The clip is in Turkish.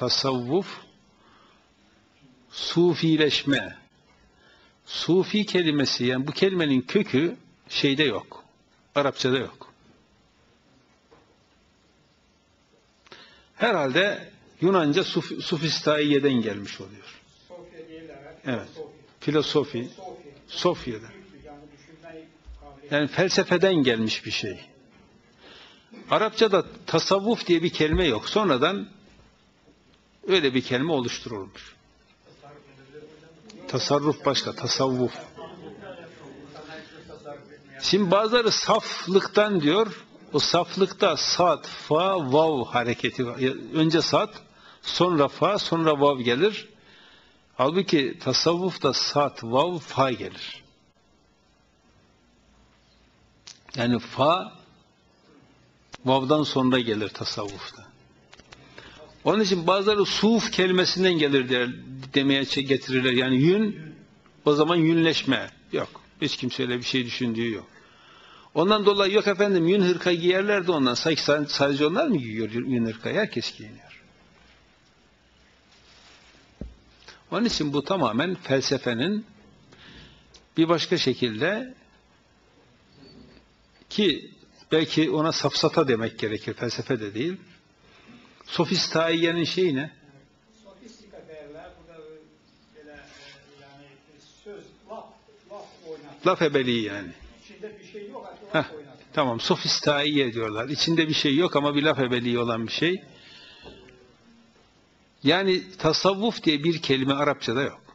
tasavvuf, sufileşme. Sufi kelimesi yani bu kelimenin kökü şeyde yok. Arapçada yok. Herhalde Yunanca suf, sufistaiye'den gelmiş oluyor. Evet. Filosofi, Sofya. Sofya'dan. Yani felsefeden gelmiş bir şey. Arapçada tasavvuf diye bir kelime yok. Sonradan öyle bir kelime oluşturulmuş. Tasarruf başka, tasavvuf. Şimdi bazıları saflıktan diyor. O saflıkta sat, fa, vav hareketi Önce sat, sonra fa, sonra vav gelir. Halbuki tasavvufta sat, vav, fa gelir. Yani fa vav'dan sonra gelir tasavvufta. Onun için bazıları suf kelimesinden gelir der, demeye getirirler. Yani yün o zaman yünleşme. Yok. Hiç kimse öyle bir şey düşündüğü yok. Ondan dolayı yok efendim yün hırka giyerler de ondan. Sadece onlar mı giyiyor yün hırkayı? Herkes giyiniyor. Onun için bu tamamen felsefenin bir başka şekilde ki belki ona safsata demek gerekir, felsefe de değil. Sofistaiyenin şeyi ne? Sofistika derler. Bu da böyle e, yani söz, laf, laf oynat. Laf ebeliği yani. İçinde bir şey yok. Laf Heh, tamam, sofistaiye diyorlar. İçinde bir şey yok ama bir laf ebeliği olan bir şey. Yani tasavvuf diye bir kelime Arapçada yok.